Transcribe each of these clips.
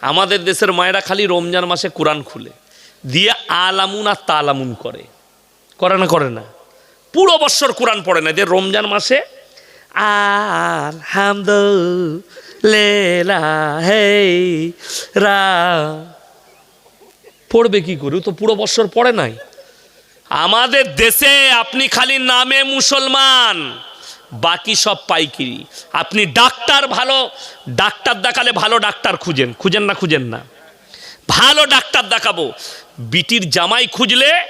আমাদের দেশের মায়েরা খালি রমজান মাসে কোরআন খুলে, দিয়ে আলামুন আর তালামুন করে। করে না করে না। পুরো বৎসর কোরআন পড়ে না, দিয়ে রমজান মাসে আলহামদুলিল্লাহ হে রা পড়বে কি করে? তো পুরো বৎসর পড়ে নাই। আমাদের দেশে আপনি খালি নামে মুসলমান। বাকি সব পাইকিরি। আপনি ডাক্তার ভালো, ডাক্তার দেখালে ভালো ডাক্তার খুঁজেন খুঁজেন না খুঁজেন না। ভালো ডাক্তার দেখাবো। বিটির জামাই খুঁজলে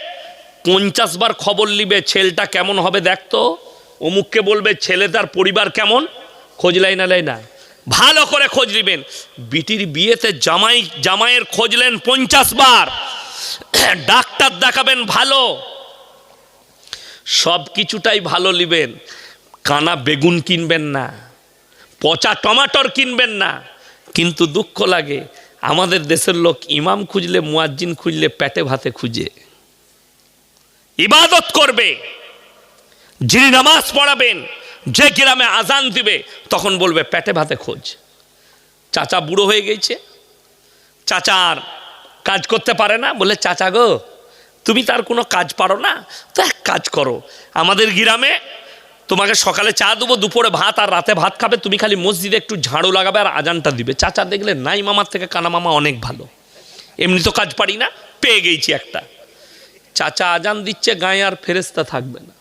পঞ্চাশ বার খবর নিবে, ছেলেটা কেমন হবে দেখতো অমুককে বলবে, ছেলে তার পরিবার কেমন? খোঁজ লাই না লাই না। ভালো করে খোঁজ নিবেন। বিটির বিয়েতে জামাই, জামাইয়ের খোঁজলেন পঞ্চাশ বার। ডাক্তার দেখাবেন ভালো। সব কিছুটাই ভালো নিবেন। কানা বেগুন কিনবেন না, পচা টমাটর কিনবেন না, কিন্তু দুঃখ লাগে আমাদের দেশের লোক ইমাম খুঁজলে, মুয়াজ্জিন খুঁজলে, পেটে ভাতে খুঁজে। ইবাদত করবে, যিনি নামাজ পড়াবেন, যে গ্রামে আজান দিবে, তখন বলবে, পেটে ভাতে খোঁজ। চাচা বুড়ো হয়ে গেছে। আর কাজ করতে পারে না, বলে, চাচা গো, তুমি তার কোনো কাজ পারো না? তো এক কাজ করো, আমাদের গ্রামে তোমাকে সকালে চা দেবো, দুপুরে ভাত আর রাতে ভাত খাবে। তুমি খালি মসজিদে একটু ঝাড়ু লাগাবে আর আজানটা দিবে। চাচা দেখলে নাই মামার থেকে কানা মামা অনেক ভালো। এমনি তো কাজ পারি না, পেয়ে গেছি একটা। চাচা আজান দিচ্ছে, গায়ে আর ফেরেস্তা থাকবে না।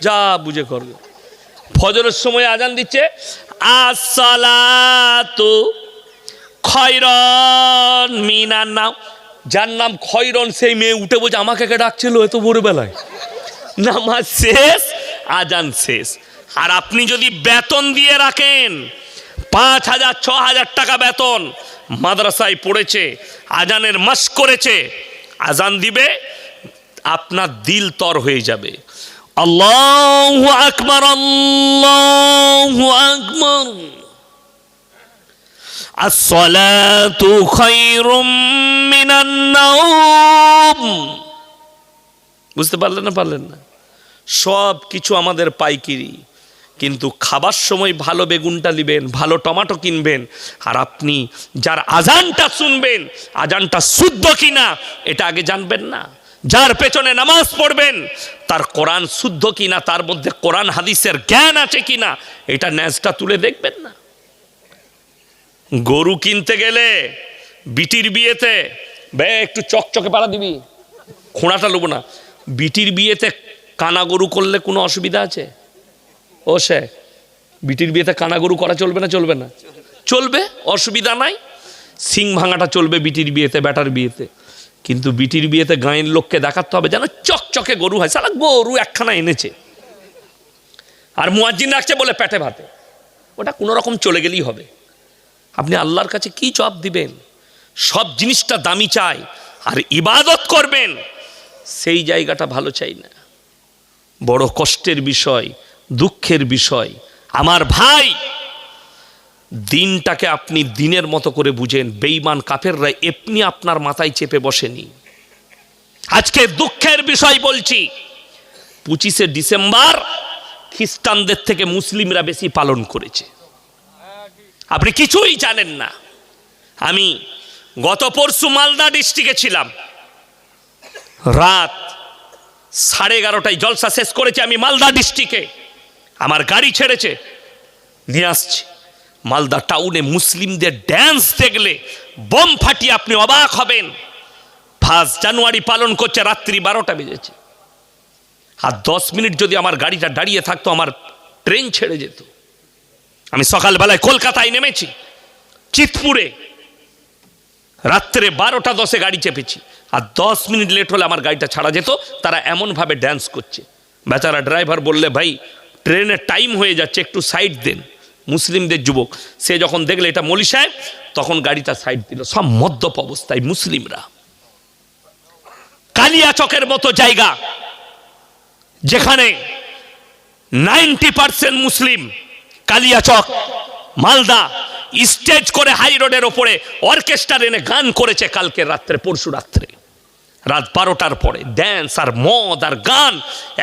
যা বুঝে করবে। ফজরের সময় আজান দিচ্ছে, আসসালাতু খয়রন মিনার নাম যার নাম খয়রন, সেই মেয়ে উঠে বলছে, আমাকে কে ডাকছিল এত ভোরবেলায়? নামাজ শেষ, আজান শেষ। আর আপনি যদি বেতন দিয়ে রাখেন, পাঁচ হাজার, ছ হাজার টাকা বেতন, মাদ্রাসায় পড়েছে, আজানের মাস করেছে, আজান দিবে, আপনার দিল তর হয়ে যাবে। আল্লাহ আকবর আল্লাহ আকবর। আসলাতু খৈরুম মিনান নাওম বুঝতে পারলেন না পারলেন না? সব কিছু আমাদের পাইকিরি। কিন্তু খাবার সময় ভালো বেগুনটা নেবেন, ভালো টমাটো কিনবেন, আর আপনি যার আজানটা শুনবেন, আজানটা শুদ্ধ কিনা, এটা আগে জানবেন না। যার পেছনে নামাজ পড়বেন, তার কোরআন শুদ্ধ কিনা, তার মধ্যে কোরআন হাদিসের জ্ঞান আছে কিনা, এটা ন্যাজটা তুলে দেখবেন না। গরু কিনতে গেলে বিটির বিয়েতে, বে, একটু চকচকে পাড়া দিবি। খোঁড়াটা নেব না। বিটির বিয়েতে কানা গরু করলে কোনো অসুবিধা আছে? ও সে, বিটির বিয়েতে কানা গরু করা চলবে না চলবে না? চলবে, অসুবিধা নাই। সিং ভাঙাটা চলবে বিটির বিয়েতে, ব্যাটার বিয়েতে। কিন্তু বিটির বিয়েতে গাঁয়ের লোককে দেখাতে হবে যেন চকচকে গরু হয়। সারা গরু একখানা এনেছে। আর মুয়াজ্জিন রাখছে বলে পেটে ভাতে। ওটা কোনো রকম চলে গেলেই হবে। আপনি আল্লাহর কাছে কি জবাব দিবেন? সব জিনিসটা দামি চাই আর ইবাদত করবেন। সেই জায়গাটা ভালো চাই না। বড় কষ্টের বিষয়, দুঃখের বিষয়। আমার ভাই, দিনটাকে আপনি দিনের মতো করে বুঝেন। বেইমান কাফেররা এমনি আপনার মাথায় চেপে বসেনি। আজকে দুঃখের বিষয় বলছি, পঁচিশে ডিসেম্বর খ্রিস্টানদের থেকে মুসলিমরা বেশি পালন করেছে। আপনি কিছুই জানেন না। আমি গত পরশু মালদা ডিস্ট্রিক্টে ছিলাম। রাত সাড়ে এগারোটায় জলসা শেষ করেছে আমি মালদা ডিস্ট্রিক্টে। আমার গাড়ি ছেড়েছে। নিয়ে আসছি। মালদা টাউনে মুসলিমদের ড্যান্স দেখলে বোম ফাটিয়ে আপনি অবাক হবেন। ফার্স্ট জানুয়ারি পালন করছে রাত্রি বারোটা বেজেছে। আর দশ মিনিট যদি আমার গাড়িটা দাঁড়িয়ে থাকতো, আমার ট্রেন ছেড়ে যেত। আমি সকালবেলায় কলকাতায় নেমেছি, চিতপুরে। রাত্রে বারোটা দশে গাড়ি চেপেছি, আর দশ মিনিট লেট হলে আমার গাড়িটা ছাড়া যেত, তারা এমনভাবে ড্যান্স করছে। বেচারা ড্রাইভার বললে, ভাই ট্রেনের টাইম হয়ে যাচ্ছে, একটু সাইড দেন। মুসলিমদের যুবক, সে যখন দেখলে এটা মলি সাহেব, তখন গাড়িটা সাইড দিল। সব মদ্যপ অবস্থায় মুসলিমরা। কালিয়া চকের মতো জায়গা, যেখানে নাইনটি পার্সেন্ট মুসলিম কালিয়াচক মালদা, স্টেজ করে হাই রোডের ওপরে অর্কেস্ট্রার এনে গান করেছে কালকে রাত্রে, পরশু রাত্রে। রাত বারোটার পরে ড্যান্স আর মদ আর গান,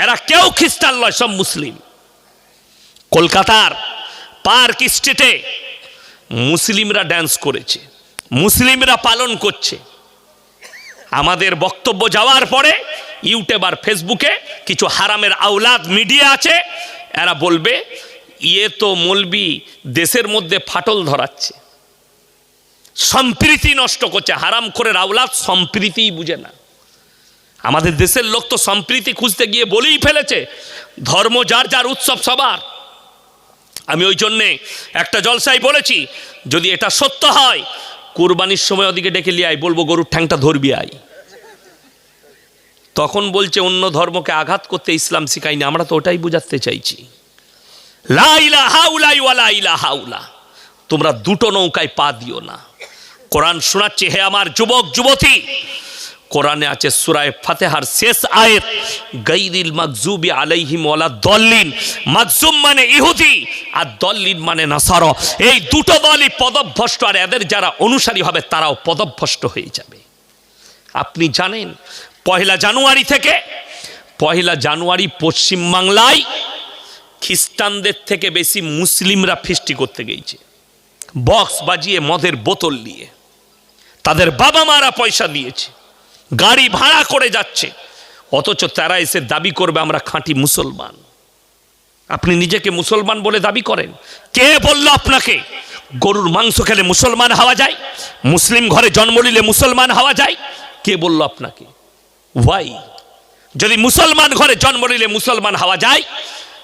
এরা কেউ খ্রিস্টান নয়, সব মুসলিম। কলকাতার পার্ক স্ট্রিটে মুসলিমরা ড্যান্স করেছে, মুসলিমরা পালন করছে। আমাদের বক্তব্য যাওয়ার পরে ইউটিউব আর ফেসবুকে কিছু হারামের আওলাদ মিডিয়া আছে, এরা বলবে ইয়ে তো মলবি দেশের মধ্যে ফাটল ধরাচ্ছে। সম্প্রীতি নষ্ট করছে, হারাম করে আওলাদ সম্প্রীতিই বুঝে না। আমাদের দেশের লোক তো সম্প্রীতি খুঁজতে গিয়ে বলেই ফেলেছে, ধর্ম যার যার উৎসব সবার। আমি ওই জন্যে একটা জলসাই বলেছি, যদি এটা সত্য হয়, কুরবানির সময় ওদিকে ডেকে লিয়ে আই বলব গরুর ঠ্যাংটা ধরবি আই তখন বলছে অন্য ধর্মকে আঘাত করতে ইসলাম শিখাইনি আমরা তো ওটাই বুঝাতে চাইছি। লা ইলাহা উলাই ওয়ালা ইলাহা উলা। তোমরা দুটো নৌকায় পা দিও না। কোরআন শোনাচ্ছে, হে আমার যুবক, যুবতী। কোরআনে আছে সুরায় ফাতেহার শেষ আয়াত, গাইরিল মাকজুবি আলাইহিম ওয়ালা দল্লিন। মাকজুম মানে ইহুদি, আর দল্লিন মানে নাসার। এই দুটো দলই পদভ্রষ্ট, আর এদের যারা অনুসারী হবে, তারাও পদভ্রষ্ট হয়ে যাবে। আপনি জানেন, পয়লা জানুয়ারি থেকে, পয়লা জানুয়ারি পশ্চিমবাংলায় খ্রিস্টানদের থেকে বেশি মুসলিমরা ফিস্টি করতে গিয়েছে বক্স বাজিয়ে মদের বোতল নিয়ে। তাদের বাবা মারা পয়সা দিয়েছে। গাড়ি ভাড়া করে যাচ্ছে। অথচ তারা এসে দাবি করবে আমরা খাঁটি মুসলমান। আপনি নিজেকে মুসলমান বলে দাবি করেন। কে বলল আপনাকে, গরুর মাংস খেলে মুসলমান হওয়া যায়? মুসলিম ঘরে জন্ম নিলে মুসলমান হওয়া যায়? কে বলল আপনাকে? ওয়াই। যদি মুসলমান ঘরে জন্ম নিলে মুসলমান হওয়া যায়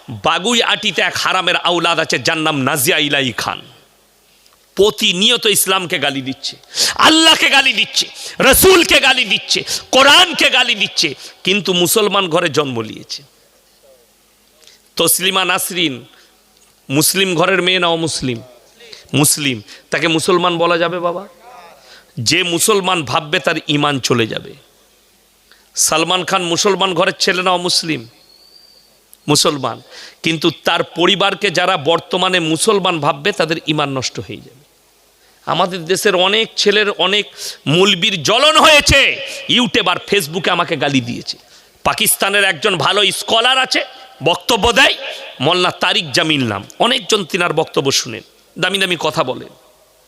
বাগুই আটিতে এক হারামের আউলাদ আছে, যার নাম নাজিয়া ইলাই খান। প্রতিনিয়ত ইসলামকে গালি দিচ্ছে, আল্লাহকে গালি দিচ্ছে, রসুলকে গালি দিচ্ছে, কোরআনকে গালি দিচ্ছে, কিন্তু মুসলমান ঘরে জন্ম নিয়েছে। তসলিমা নাসরিন, মুসলিম ঘরের মেয়ে না অমুসলিম মুসলিম। তাকে মুসলমান বলা যাবে বাবা? যে মুসলমান ভাববে তার ইমান চলে যাবে। সালমান খান, মুসলমান ঘরের ছেলে না অমুসলিম মুসলমান। কিন্তু তার পরিবারকে যারা বর্তমানে মুসলমান ভাববে, তাদের ইমান নষ্ট হয়ে যাবে। আমাদের দেশের অনেক ছেলের অনেক মুলবির জ্বলন হয়েছে। ইউটিউব আর ফেসবুকে আমাকে গালি দিয়েছে। পাকিস্তানের একজন ভালো স্কলার আছে, বক্তব্য দেয় মোল্লা তারিক জামিল নাম। অনেকজন তিনার বক্তব্য শুনেন, দামি দামি কথা বলেন।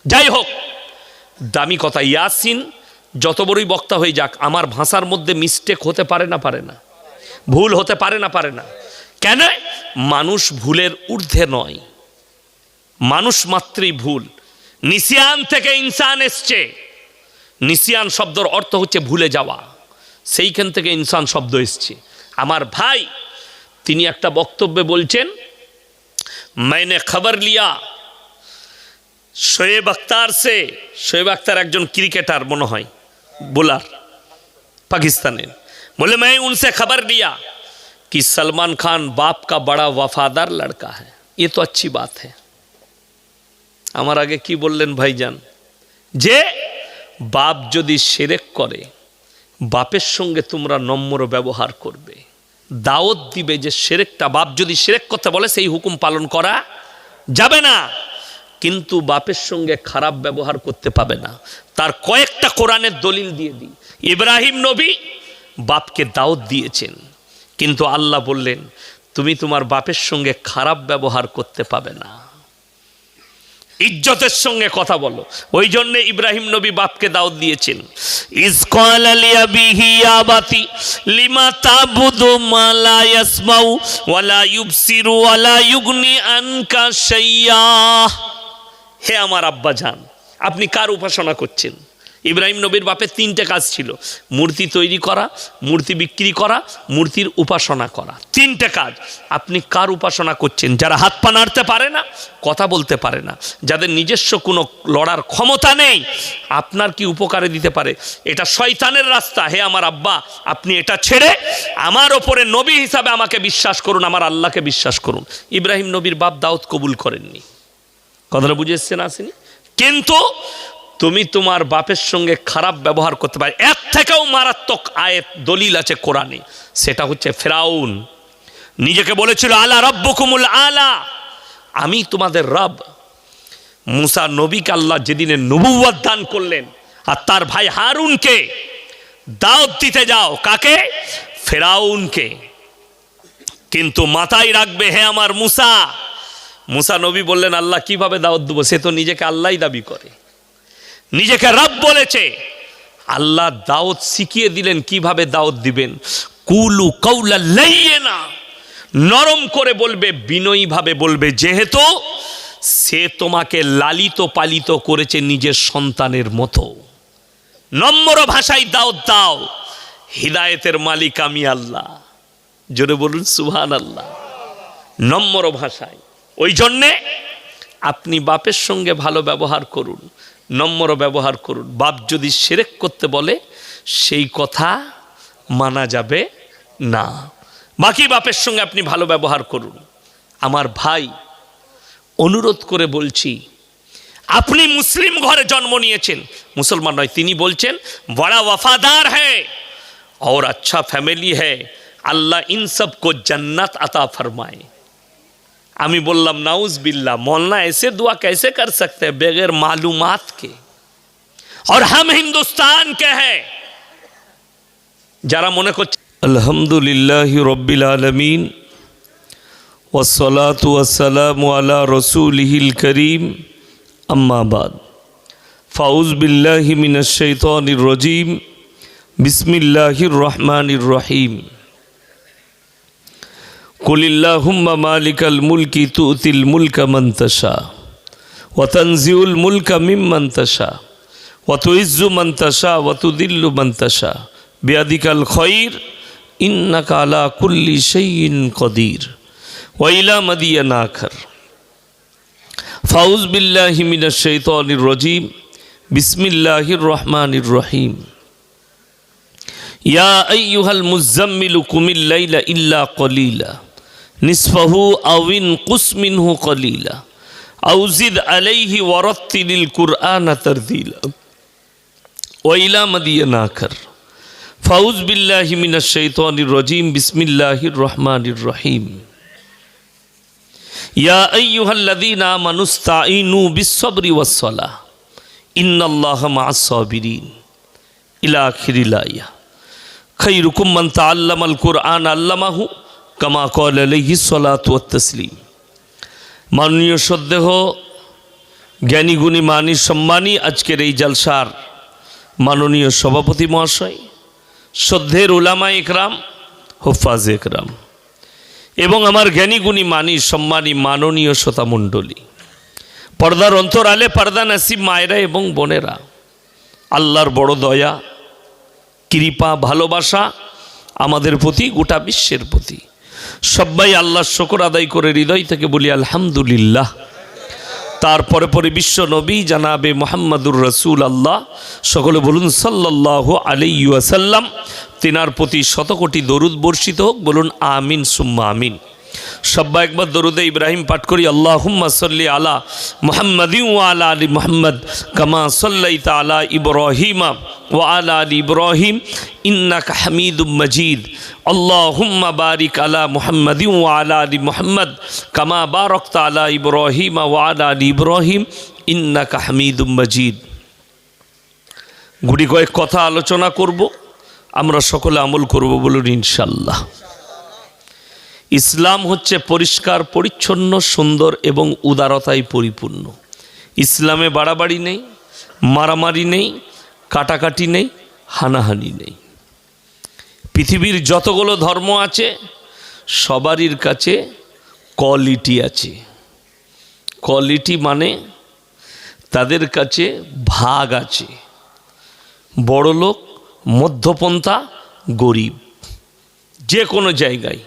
যাই হোক, দামি কথা ইয়াসিন, যত বড়ই বক্তা হয়ে যাক, আমার ভাষার মধ্যে মিস্টেক হতে পারে না পারে না। ভুল হতে পারে না পারে না। কেন? মানুষ ভুলের ঊর্ধ্বে নয়। মানুষ মাত্রই ভুল। নিসিয়ান থেকে ইনসান এসছে। নিসিয়ান শব্দর অর্থ হচ্ছে ভুলে যাওয়া। সেইখান থেকে ইনসান শব্দ এসছে। আমার ভাই, তিনি একটা বক্তব্যে বলছেন মাইনে খবর লিয়া, শোয়েব আখতার সে, শোয়েব আখতার একজন ক্রিকেটার মনে হয়, বোলার, পাকিস্তানের। বলে মাই উনসে খবর লিয়া। कि सलमान खान बाप का बड़ा वफादार लड़का है ये तो अच्छी बात है আমার আগে কি বললেন ভাইজান যে বাপ যদি সেরেক করে বাপের সঙ্গে তোমরা নম্র ব্যবহার করবে দাওয়াত দিবে যে সেরেকটা বাপ যদি সেরেক করতে বলে সেই হুকুম পালন করা যাবে না কিন্তু বাপের সঙ্গে খারাপ ব্যবহার করতে পাবে না তার কয়েকটা কোরআনের দলিল দিয়ে দিই ইব্রাহিম নবী বাপকে দাওয়াত দিয়েছেন কিন্তু আল্লাহ বললেন, তুমি তোমার বাপের সঙ্গে খারাপ ব্যবহার করতে পাবে না। ইজ্জতের সঙ্গে কথা বলো। ওই জন্য ইব্রাহিম নবী বাপকে দাওয়াত দিয়েছেন। হে আমার আব্বা জান, আপনি কার উপাসনা করছেন? ইব্রাহিম নবীর বাপের তিনটে কাজ ছিল। মূর্তি তৈরি করা, মূর্তি বিক্রি করা, মূর্তির উপাসনা করা। তিনটে কাজ। আপনি কার উপাসনা করছেন? যারা হাত পা নাড়তে পারে না, কথা বলতে পারে না। যাদের নিজস্ব কোনো লড়ার ক্ষমতা নেই, আপনার কি উপকারে দিতে পারে? এটা শয়তানের রাস্তা। হে আমার আব্বা, আপনি এটা ছেড়ে আমার ওপরে নবী হিসাবে আমাকে বিশ্বাস করুন, আমার আল্লাহকে বিশ্বাস করুন। ইব্রাহিম নবীর বাপ দাউদ কবুল করেননি। কথাটা বুঝে এসছেন আসেনি? কিন্তু তুমি তোমার বাপের সঙ্গে খারাপ ব্যবহার করতে পারে। এর থেকেও মারাত্মক আয়ের দলিল আছে কোরআনে। সেটা হচ্ছে ফেরাউন। নিজেকে বলেছিল, আলা রব্বকুমুল আলা। আমি তোমাদের রব। মুসা নবীকে আল্লাহ যেদিনে নবুয়াদ দান করলেন, আর তার ভাই হারুনকে, দাওয়াত দিতে যাও। কাকে? ফেরাউনকে। কিন্তু মাথায় রাখবে, হে আমার মুসা। মুসা নবী বললেন, আল্লাহ কীভাবে দাওয়াত দেবো? সে তো নিজেকে আল্লাহই দাবি করে। নিজেকে রব বলেছে। আল্লাহ দাওয়াত শিখিয়ে দিলেন কীভাবে দাওয়াত দিবেন। কুলু কৌলা লাইয়ে না নরম করে বলবে, বিনয়ীভাবে বলবে, যেহেতু সে তোমাকে লালিত পালিত করেছে নিজের সন্তানের মতো। নম্র ভাষায় দাওয়াত দাও, হৃদায়তের মালিক আমি আল্লাহ। জোরে বলুন সুহান আল্লাহ নম্র ভাষায়। ওই জন্যে আপনি বাপের সঙ্গে ভালো ব্যবহার করুন। নম্র ব্যবহার করুন বাপ যদি সেরেক করতে বলে সেই কথা মানা যাবে না বাকি বাপের সঙ্গে আপনি ভালো ব্যবহার করুন আমার ভাই অনুরোধ করে বলছি আপনি মুসলিম ঘরে জন্ম নিয়েছেন মুসলমান নয় তিনি বলছেন বড়া ওয়াফাদার হ্যাঁ और अच्छा फैमिली है আল্লাহ ইন सबको जन्नत अता फरमाए আমি বললাম नाउज बिल्ला मौलाना ऐसे दुआ कैसे कर सकते हैं बगैर मालूमात के और हम हिंदुस्तान के हैं যারা মনে করছে আলহামদুলিল্লাহ রব্বিল আলমিন ওসলাত ওয়াসালাম আলা রসুলহিল করিম আম্মাবাদ ফাউজ বিল্লাহি মিনাশ শাইতানির রজিম বিসমিল্লাহির রহমানির রহিম কুলিল্লাহুম্মা মালিকাল মুলকি তুতিল মুলকা মান তাশা, ওয়া তানজিউল মুলকা মিম্মান তাশা, ওয়া তুইজ্জু মান তাশা, ওয়া তুদিল্লু মান তাশা। বিয়াদিকাল খৈর, ইন্নাকা আলা কুল্লি শাইইন কদির, ওয়া ইলা মাদিয়ানা আখার। ফাউজ বিল্লাহি মিনাশ শাইতানির রজিম, বিসমিল্লাহির রহমানির রহিম। ইয়া আইয়ুহাল মুজাম্মিলু কুমিল লাইলা ইল্লা কলিলা। নিসফাহু আউইন কুস মিনহু কলিলা আউজিদ আলাইহি ওয়ারাত্তিলিল কুরআনা তারদিলা ওয়াইলা মাদিয়ানা আখার ফাউজ বিল্লাহি মিনাশ শাইতানির রজিম বিসমিল্লাহির রহমানির রহিম ইয়া আইয়ুহাল্লাযীনা আমানুস্তাঈনু বিস-সাবরি ওয়াস-সালাহ ইন্নাল্লাহা মা'আস সাবিরিন ইলা আখিরিল আয়াহ খৈরুকুম মান তাআল্লামাল কুরআন আল্লামাহু কামা ক্বালা আলাইহি সালাতু ওয়াত তাসলিম। মাননীয় সদ্দেহ, জ্ঞানী গুণী মানি সম্মানী আজকের এই জলসার মাননীয় সভাপতি মহাশয় শ্রদ্ধের উলামা একরাম, হোফাজ একরাম এবং আমার জ্ঞানী গুণী মানি সম্মানী মাননীয় শ্রোতামণ্ডলী পর্দার অন্তরালে পর্দা নাসিব মায়েরা এবং বোনেরা, আল্লাহর বড় দয়া, কৃপা, ভালোবাসা আমাদের প্রতি, গোটা বিশ্বের প্রতি। সবাই আল্লাহ শকর আদায় করে হৃদয় থেকে বলি, আলহামদুলিল্লাহ। তারপরে পরে বিশ্ব নবী জানাবে মোহাম্মদুর রসুল আল্লাহ সকলে বলুন সাল্লাহ আলিয়াসাল্লাম তেনার প্রতি শতকোটি দরুদ বর্ষিত হোক, বলুন, আমিন, সুম্মা আমিন। সব্বা একবার দরুদে ইব্রাহিম পাঠ করি আল্লাহ হুম্মা সাল্লি আলা মোহাম্মদ আলা আলী মোহাম্মদ কামা সাল্লাই তালা ইব্রাহিমা ও আলা আলী ইব্রাহিম ইন্নাক হামিদুম মজিদ। আল্লাহ হুম্মা বারিক আলা মোহাম্মদ আলা আলী মোহাম্মদ কামা বারক তালা ইব্রাহিমা ও আলা আলী ইব্রাহিম ইন্নাক হামিদুম মজিদ। গুড়ি কয়েক কথা আলোচনা করব, আমরা সকলে আমল করব বলুন ইনশাল্লাহ ইসলাম হচ্ছে পরিষ্কার, পরিচ্ছন্ন, সুন্দর এবং উদারতায় পরিপূর্ণ। ইসলামে বাড়াবাড়ি নেই, মারামারি নেই, কাটাকাটি নেই, হানাহানি নেই। পৃথিবীর যতগুলো ধর্ম আছে, সবারই কাছে কোয়ালিটি আছে। কোয়ালিটি মানে তাদের কাছে ভাগ আছে। বড় লোক মধ্যপন্থা, গরিব। যে কোনো জায়গায়।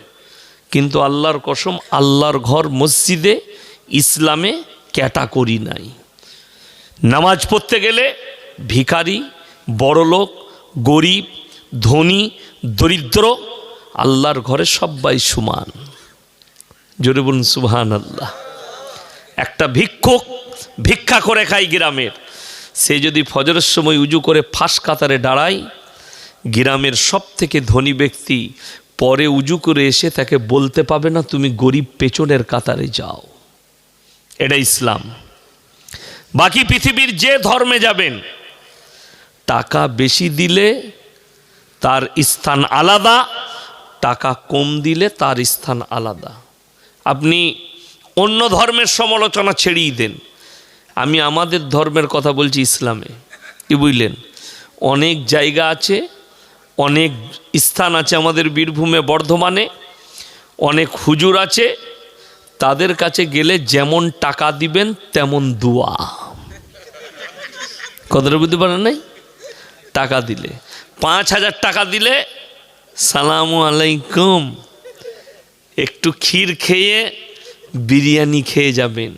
কিন্তু আল্লাহর কসম, আল্লাহর ঘর মসজিদে ইসলামে ক্যাটাগরি নাই। নামাজ পড়তে গেলে ভিখারি, বড়লোক, গরিব, ধনী, দরিদ্র, আল্লাহর ঘরে সবাই সমান। জোরে বলুন আল্লাহ একটা ভিক্ষুক ভিক্ষা করে খায় গ্রামের। সে যদি ফজরের সময় উজু করে ফাঁস কাতারে দাঁড়ায়, গ্রামের সব থেকে ধনী ব্যক্তি পরে উজু করে এসে তাকে বলতে পাবে না, তুমি গরিব পেছনের কাতারে যাও। এটা ইসলাম। বাকি পৃথিবীর যে ধর্মে যাবেন, টাকা বেশি দিলে তার স্থান আলাদা, টাকা কম দিলে তার স্থান আলাদা। আপনি অন্য ধর্মের সমালোচনা ছেড়েই দেন। আমি আমাদের ধর্মের কথা বলছি ইসলামে। কি বুঝলেন? অনেক জায়গা আছে অনেক স্থান আছে আমাদের বীরভূমে বর্ধমানে, অনেক হুজুর আছে, তাদের কাছে গেলে যেমন টাকা দিবেন তেমন দোয়া। কতটা বুঝতে পারেন নাই? টাকা দিলে। পাঁচ হাজার টাকা দিলে, সালাম আলাইকুম, একটু ক্ষীর খেয়ে বিরিয়ানি খেয়ে যাবেন।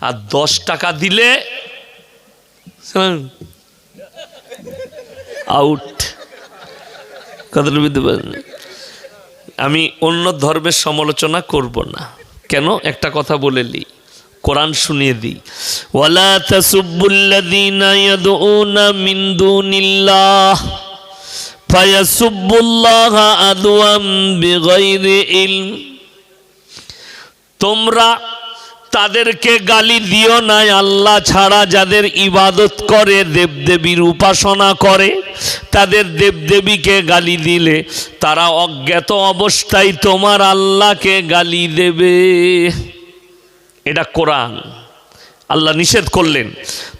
আর দশ টাকা দিলে আউট কথাটা বুঝতে পারেন আমি অন্য ধর্মের সমালোচনা করব না। কেন? একটা কথা বলে নি কোরআন শুনিয়ে দিই ওয়ালা তাসুব্বুল্লাযীনা ইয়াদউনা মিন দুনিল্লাহ। ফায়াসুব্বুল্লাহা আদওয়াম বিগাইরি ইলম। তোমরা তাদেরকে গালি দিও নাই। আল্লাহ ছাড়া যাদের ইবাদত করে, দেবদেবীর উপাসনা করে, তাদের দেবদেবীকে গালি দিলে তারা অজ্ঞাত অবস্থায় তোমার আল্লাহকে গালি দেবে। এটা কোরআন। আল্লাহ নিষেধ করলেন।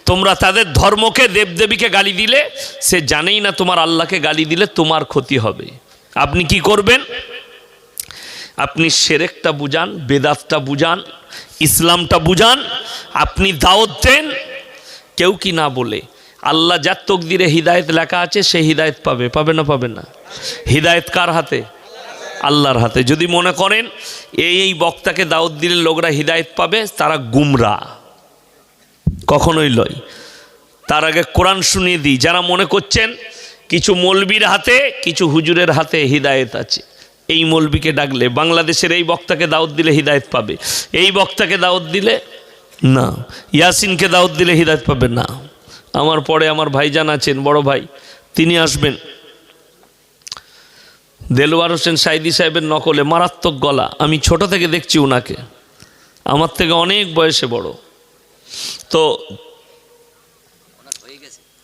তোমরা তাদের ধর্মকে, দেবদেবীকে গালি দিলে, সে জানেই না তোমার আল্লাহকে গালি দিলে তোমার ক্ষতি হবে। আপনি কি করবেন? আপনি সেরেকটা বুঝান, বেদাতটা বুঝান ইসলামটা বুঝান, আপনি দাওয়াত দেন, কেউ কি না বলে। আল্লাহ যার তকদিরে হৃদায়ত লেখা আছে, সে হৃদায়ত পাবে পাবে না পাবে না। হৃদায়ত কার হাতে? আল্লাহর হাতে। যদি মনে করেন, এই এই বক্তাকে দাওয়াত দিলে লোকরা হৃদায়ত পাবে, তারা গুমরা। কখনোই লয়। তার আগে কোরআন শুনিয়ে দিই। যারা মনে করছেন, কিছু মৌলবীর হাতে, কিছু হুজুরের হাতে হৃদায়ত আছে। এই মৌলবীকে ডাকলে, বাংলাদেশের এই বক্তাকে দাওয়াত দিলে হৃদায়ত পাবে। এই বক্তাকে দাওয়াত দিলে না। ইয়াসিনকে দাওয়াত দিলে হৃদায়ত পাবে না। আমার পরে আমার ভাইজান আছেন, বড় ভাই, তিনি আসবেন। দেলোয়ার হোসেন সাইদি সাহেবের নকলে মারাত্মক গলা। আমি ছোট থেকে দেখছি ওনাকে আমার থেকে অনেক বয়সে বড়। তো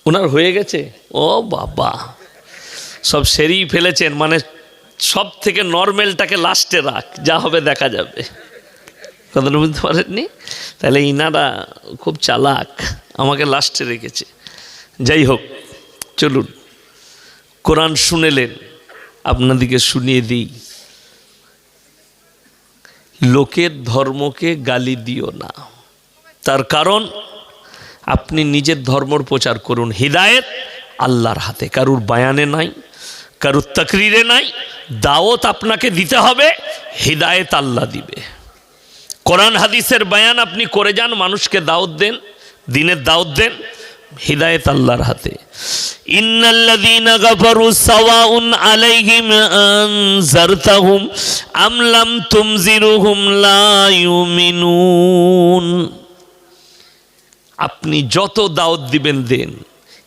ওনার হয়ে গেছে? ও বাবা। সব সেরেই ফেলেছেন মানে সব থেকে নর্মেলটাকে লাস্টে রাখ, যা হবে দেখা যাবে। কথাটা বুঝতে পারেননি? তাহলে ইনারা খুব চালাক, আমাকে লাস্টে রেখেছে। যাই হোক, চলুন। কোরআন শুনেলেন আপনাদিকে শুনিয়ে দিই। লোকের ধর্মকে গালি দিও না। তার কারণ, আপনি নিজের ধর্মর প্রচার করুন। হৃদায়ত আল্লাহর হাতে, কারুর বায়ানে নাই, কারুর তাকরিরে নাই দাওয়াত আপনাকে দিতে হবে, হৃদায়ত আল্লাহ দিবে। কোরআন হাদিসের বায়ান আপনি করে যান, মানুষকে দাওয়াত দেন, দিনের দাওয়াত দেন, হৃদায়ত আল্লাহর হাতে। সাওয়াউন আপনি যত দাওয়াত দিবেন দেন।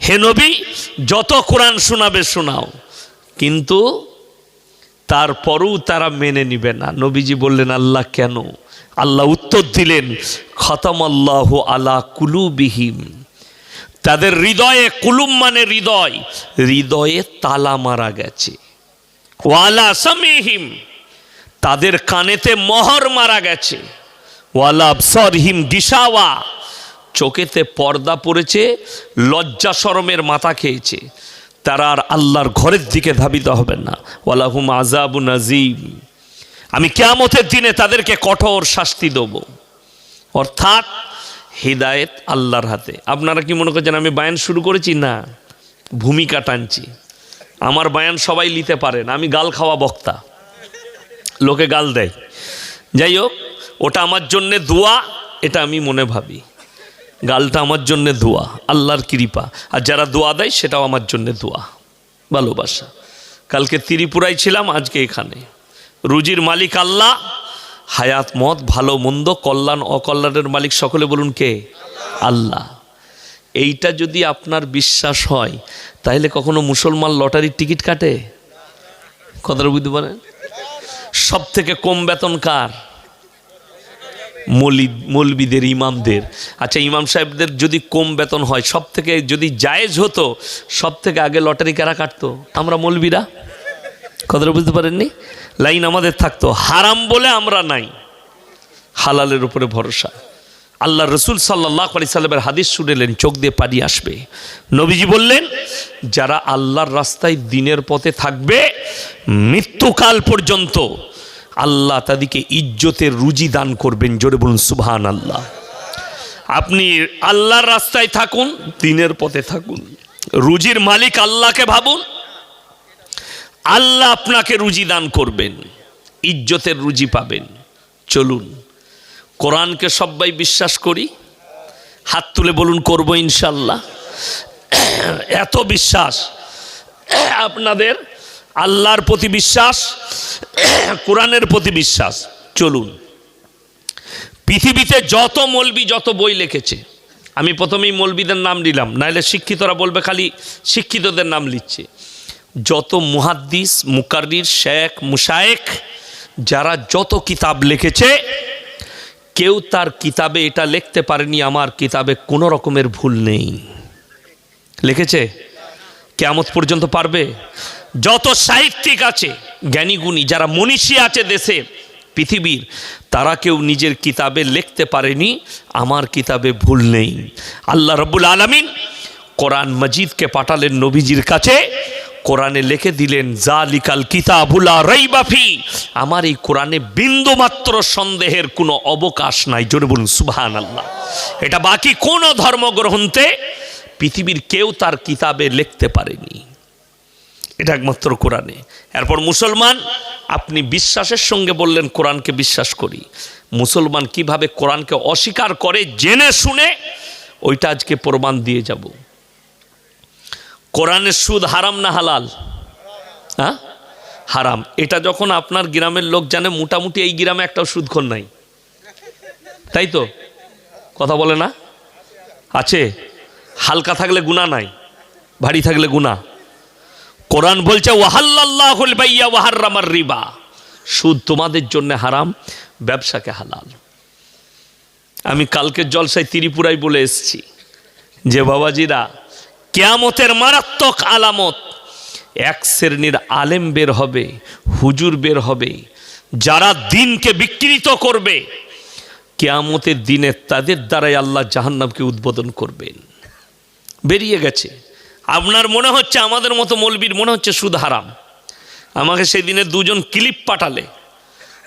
হে নবী, যত কোরআন শোনাবে শোনাও। কিন্তু তারপরও তারা মেনে নিবে না। নবীজি বললেন, আল্লাহ কেন? আল্লাহ উত্তর দিলেন খতম আল্লাহ আলা কুলুবিহিম। তাদের হৃদয়ে কুলুম মানে হৃদয়। হৃদয়ে তালা মারা গেছে। ওয়ালা সামিহিম, তাদের কানেতে মহর মারা গেছে। ওয়ালা সরহিম গিসাওয়া। চোখেতে পর্দা পড়েছে, লজ্জা শরমের মাথা খেয়েছে। তারা আর আল্লাহর ঘরের দিকে ধাবিত হবেন না। ওয়ালাহুম আজাবু নাজিম আমি কেয়ামতের দিনে তাদেরকে কঠোর শাস্তি দেব। অর্থাৎ হৃদায়ত আল্লাহর হাতে। আপনারা কি মনে করছেন আমি বায়ান শুরু করেছি? না। ভূমিকা টানছি। আমার বায়ান সবাই নিতে পারেন আমি গাল খাওয়া বক্তা। লোকে গাল দেয়। যাই হোক, ওটা আমার জন্যে দোয়া, এটা আমি মনে ভাবি। গালটা আমার জন্যে দোয়া আল্লাহর কৃপা। আর যারা দোয়া দেয়, সেটাও আমার জন্যে দোয়া ভালোবাসা। কালকে ত্রিপুরায় ছিলাম, আজকে এখানে। রুজির মালিক আল্লাহ, হায়াত মত ভালো, মন্দ, কল্যাণ, অকল্যাণের মালিক সকলে বলুন কে? আল্লাহ। এইটা যদি আপনার বিশ্বাস হয় তাহলে কখনো মুসলমান লটারির টিকিট কাটে? কথাটা বুঝতে পারেন? সব থেকে কম বেতন কার? মলি মৌলবিদের, ইমামদের। আচ্ছা ইমাম সাহেবদের যদি কম বেতন হয় সব থেকে যদি জায়েজ হতো সব থেকে আগে লটারি কারা কাটতো? আমরা মৌলবিরা? কথাটা বুঝতে পারেননি? লাইন আমাদের থাকতো, হারাম বলে আমরা নাই। হালালের উপরে ভরসা। আল্লাহ রসুল সাল্লাহ আলি সাল্লামের হাদিস শুনেলেন, চোখ দিয়ে পানি আসবে। নবীজি বললেন, যারা আল্লাহর রাস্তায় দিনের পথে থাকবে, মৃত্যুকাল পর্যন্ত আল্লাহ তাদেরকে ইজ্জতের রুজি দান করবেন, জোরে বলুন সুবহান আল্লাহ আপনি আল্লাহর রাস্তায় থাকুন, দিনের পথে থাকুন। রুজির মালিক আল্লাহকে ভাবুন, আল্লাহ আপনাকে রুজি দান করবেন, ইজ্জতের রুজি পাবেন। চলুন, কোরআনকে সবাই বিশ্বাস করি। হাত তুলে বলুন, করব ইনশাল্লাহ। এত বিশ্বাস আপনাদের আল্লাহর প্রতি বিশ্বাস, কোরআনের প্রতি বিশ্বাস। চলুন। পৃথিবীতে যত মলবি, যত বই লিখেছে, আমি প্রথমেই মলবিদের নাম নিলাম, নাহলে শিক্ষিতরা বলবে খালি শিক্ষিতদের নাম লিখছে। যত মুহাদ্দিস মুকারির শেখ মুশায়েক যারা যত কিতাব লিখেছে, কেউ তার কিতাবে এটা লিখতে পারেনি, আমার কিতাবে কোনো রকমের ভুল নেই। লিখেছে? কেমত পর্যন্ত পারবে? যত সাহিত্যিক আছে জ্ঞানীগুণী যারা মনীষী আছে দেশে, পৃথিবীর, তারা কেউ নিজের কিতাবে লিখতে পারেনি, আমার কিতাবে ভুল নেই। আল্লাহ রব্বুল আলমিন কোরআন মজিদকে পাঠালেন নবীজির কাছে, কোরআনে লিখে দিলেন, জালিকাল কিতাবুলা রইবাফি আমার এই কোরআনে বিন্দু মাত্র সন্দেহের কোনো অবকাশ নাই, জোরে বলুন সুবহান আল্লাহ এটা বাকি কোনো ধর্মগ্রহণতে পৃথিবীর কেউ তার কিতাবে লিখতে পারেনি। এটা একমাত্র কোরআনে। এরপর মুসলমান, আপনি বিশ্বাসের সঙ্গে বললেন, কোরআনকে বিশ্বাস করি। মুসলমান কীভাবে কোরআনকে অস্বীকার করে, জেনে শুনে, ওইটা আজকে প্রমাণ দিয়ে যাব। কোরআনের সুদ হারাম না হালাল? হ্যাঁ? হারাম। এটা যখন আপনার গ্রামের লোক জানে, মোটামুটি এই গ্রামে একটাও সুদখোর নাই। তাই তো? কথা বলে না? আছে। হালকা থাকলে গুণা নাই, ভারী থাকলে গুণা কোরআন বলছে রিবা। সুদ তোমাদের জন্য হারাম, ব্যবসাকে হালাল। আমি কালকে জলসায় ত্রিপুরায় বলে এসেছি যে, বাবাজিরা, কেয়ামতের মারাত্মক আলামত। এক শ্রেণির আলেম বের হবে, হুজুর বের হবে, যারা দিনকে বিকৃত করবে, কেয়ামতের দিনে তাদের দ্বারাই আল্লাহ জাহান্নামকে উদ্বোধন করবেন। বেরিয়ে গেছে। আপনার মনে হচ্ছে আমাদের মতো মলবির মনে হচ্ছে সুদ হারাম? আমাকে সেই দিনে দুজন ক্লিপ পাঠালে।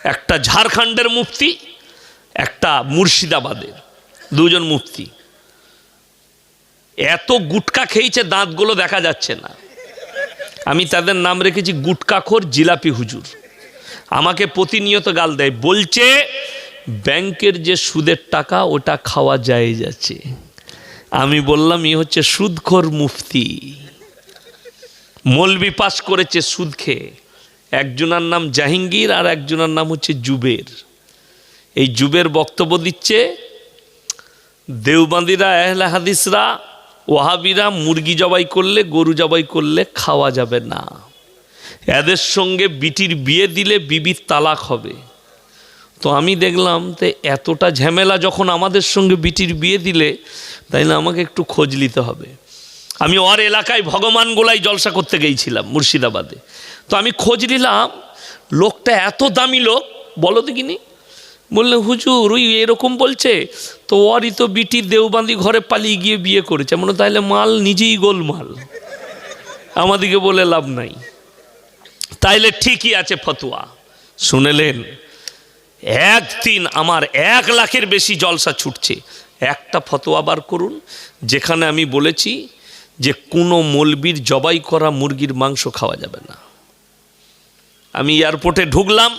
একটা ঝাড়খণ্ডের মুফতি, একটা মুর্শিদাবাদের। দুজন মুফতি। এত গুটকা খেয়েছে, দাঁতগুলো দেখা যাচ্ছে না। আমি তাদের নাম রেখেছি গুটকাখোর জিলাপি হুজুর। আমাকে প্রতিনিয়ত গাল দেয়, বলছে, ব্যাংকের যে সুদের টাকা, ওটা খাওয়া যায় যাচ্ছে আমি বললাম, ই হচ্ছে সুদখোর মুফতি। মলবি পাস করেছে সুদ খেয়ে একজনার নাম জাহাঙ্গীর আর একজনার নাম হচ্ছে জুবের। এই জুবের বক্তব্য দিচ্ছে, দেওবান্দিরা এহলে হাদিসরা ওহাবিরা মুরগি জবাই করলে, গরু জবাই করলে খাওয়া যাবে না। এদের সঙ্গে বিটির বিয়ে দিলে বিবির তালাক হবে। তো আমি দেখলাম তো এতটা ঝামেলা যখন আমাদের সঙ্গে বিটির বিয়ে দিলে, তাইলে আমাকে একটু খোঁজ নিতে হবে। আমি ওর এলাকায় ভগবান গোলাই জলসা করতে গিয়েছিলাম মুর্শিদাবাদে। তো আমি খোঁজ নিলাম, লোকটা এত দামি লোক, বলো দেখিনি? বললে, হুজুর, ওই এরকম বলছে, তো ওরই তো বিটির দেওবান্দি ঘরে পালিয়ে গিয়ে বিয়ে করেছে। মনে তাহলে মাল নিজেই গোলমাল। আমাদিকে বলে লাভ নাই। তাইলে ঠিকই আছে ফতুয়া। শুনেলেন? একদিন আমার এক লাখের বেশি জলসা ছুটছে। একটা ফতোয়া বার করুন, যেখানে আমি বলেছি যে কোনো মলবির জবাই করা মুরগির মাংস খাওয়া যাবে না। আমি এয়ারপোর্টে ঢুকলাম,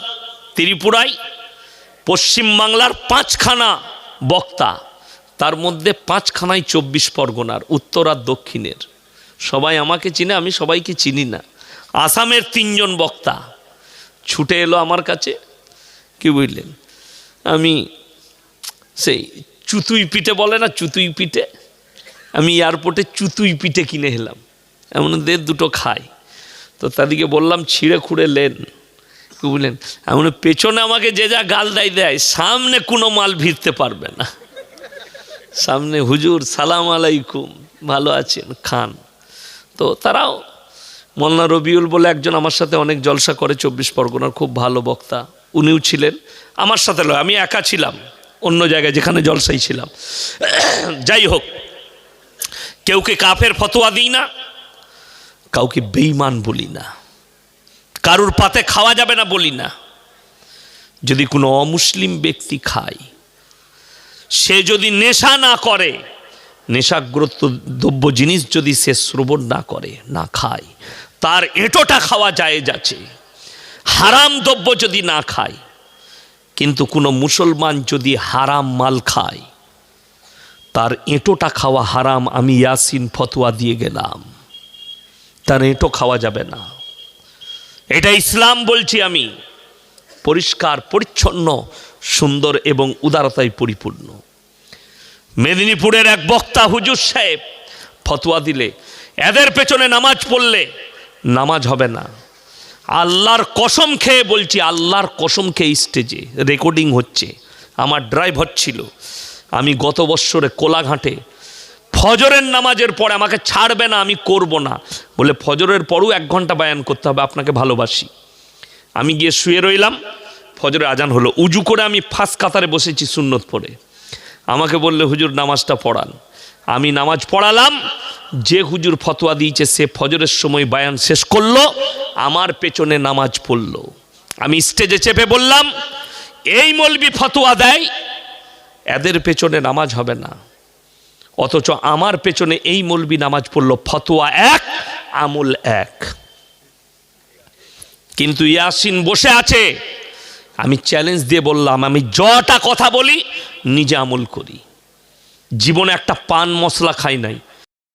ত্রিপুরায় পশ্চিমবাংলার পাঁচখানা বক্তা, তার মধ্যে পাঁচখানাই চব্বিশ পরগনার, উত্তর আর দক্ষিণের। সবাই আমাকে চিনে, আমি সবাইকে চিনি না। আসামের তিনজন বক্তা। ছুটে এলো আমার কাছে কি বুঝলেন? আমি সেই চুতুই পিঠে বলে না, চুতুই পিঠে? আমি এয়ারপোর্টে চুতুই পিঠে কিনে এলাম এমন দের দুটো খাই। তো তাদেরকে বললাম, ছিঁড়ে খুঁড়ে লেন। কি বুঝলেন? এমন পেছনে আমাকে যে যা গাল দেয় দেয়, সামনে কোনো মাল ভিড়তে পারবে না। সামনে হুজুর, সালাম আলাইকুম, ভালো আছেন? খান। তো তারাও মোল্লা রবিউল বলে একজন আমার সাথে অনেক জলসা করে, চব্বিশ পরগনার খুব ভালো বক্তা। উনিও ছিলেন। আমার সাথে লয় আমি একা ছিলাম, অন্য জায়গায় যেখানে জলসাই ছিলাম। যাই হোক কেউকে কাফের ফতোয়া দিই না, কাউকে বেইমান বলি না। কারুর পাতে খাওয়া যাবে না বলি না। যদি কোনো অমুসলিম ব্যক্তি খায়, সে যদি নেশা না করে, নেশাগ্রস্ত দ্রব্য জিনিস যদি সে শ্রবণ না করে, না খায়, তার এঁটোটা খাওয়া যায় যাচ্ছে হারাম দ্রব্য যদি না খায়, কিন্তু কোনো মুসলমান যদি হারাম মাল খায়, তার এঁটোটা খাওয়া হারাম, আমি ইয়াসিন ফতোয়া দিয়ে গেলাম। তার এঁটো খাওয়া যাবে না। এটা ইসলাম বলছি আমি। পরিষ্কার, পরিচ্ছন্ন, সুন্দর এবং উদারতায় পরিপূর্ণ। মেদিনীপুরের এক বক্তা হুজুর সাহেব ফতোয়া দিলে, এদের পেছনে নামাজ পড়লে নামাজ হবে না। আল্লাহর কসম খেয়ে বলছি, আল্লাহর কসম খেয়ে স্টেজে, রেকর্ডিং হচ্ছে। আমার ড্রাইভার ছিল আমি গত বৎসরে কোলাঘাটে, ফজরের নামাজের পরে আমাকে ছাড়বে না, আমি করব না। বলে ফজরের পরও এক ঘণ্টা বায়ান করতে হবে, আপনাকে ভালোবাসি। আমি গিয়ে শুয়ে রইলাম ফজরে আজান হলো। উজু করে আমি ফাঁস কাতারে বসেছি সুন্নত পরে। আমাকে বললে, হুজুর, নামাজটা পড়ান। আমি নামাজ পড়ালাম, যে হুজুর ফতোয়া দিয়েছে সে ফজরের সময় বায়ান শেষ করল, আমার পেছনে নামাজ পড়ল। আমি স্টেজে চেপে বললাম, এই মলবি ফতোয়া দেয়, এদের পেছনে নামাজ হবে না। অথচ আমার পেছনে এই মলবি নামাজ পড়ল, ফতোয়া এক, আমল এক। কিন্তু ইয়াসিন বসে আছে। আমি চ্যালেঞ্জ দিয়ে বললাম, আমি যটা কথা বলি, নিজে আমল করি। জীবনে একটা পান মশলা খাই নাই।